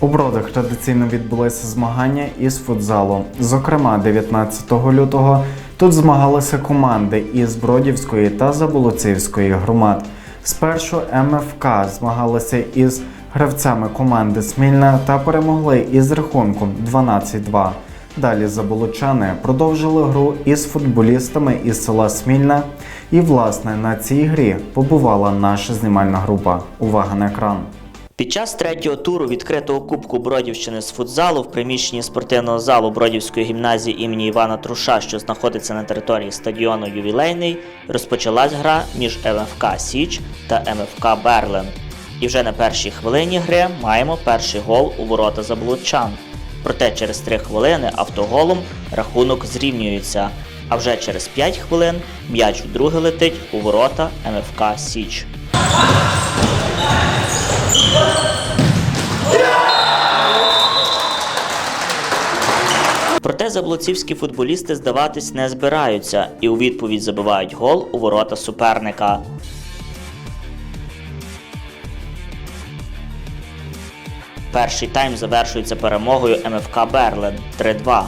У Бродах традиційно відбулися змагання із футзалу. Зокрема, 19 лютого тут змагалися команди із Бродівської та Заболоцівської громад. Спершу МФК змагалися із гравцями команди Смільна та перемогли із рахунком 12-2. Далі заболочани продовжили гру із футболістами із села Смільна. І, власне, на цій грі побувала наша знімальна група. Увага на екран. Під час третього туру відкритого кубку Бродівщини з футзалу в приміщенні спортивного залу Бродівської гімназії імені Івана Труша, що знаходиться на території стадіону Ювілейний, розпочалась гра між МФК Січ та МФК Берлен. І вже на першій хвилині гри маємо перший гол у ворота заблудчан. Проте через 3 хвилини автоголом рахунок зрівнюється. А вже через 5 хвилин м'яч вдруге летить у ворота МФК Січ. Проте заблоцівські футболісти здаватись не збираються і у відповідь забивають гол у ворота суперника. Перший тайм завершується перемогою МФК Берлен 3-2.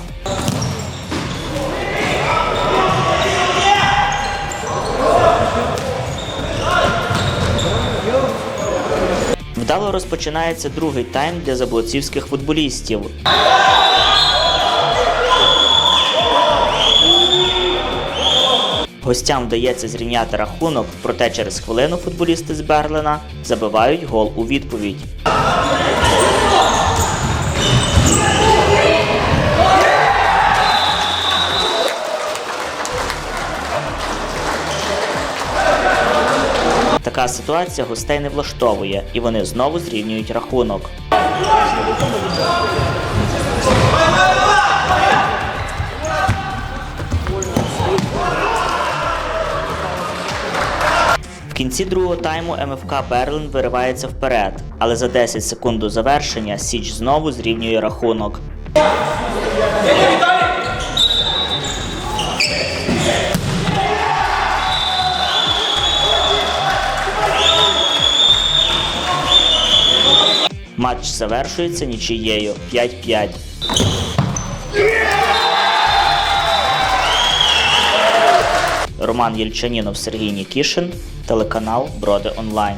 Вдало розпочинається другий тайм для заблоцівських футболістів. Гостям вдається зрівняти рахунок, проте через хвилину футболісти з Берлина забивають гол у відповідь. Така ситуація гостей не влаштовує, і вони знову зрівнюють рахунок. В кінці другого тайму МФК Берлин виривається вперед, але за 10 секунд до завершення Січ знову зрівнює рахунок. Матч завершується нічиєю 5-5. Роман Єльчанінов, Сергій Нікішин, телеканал Броди Онлайн.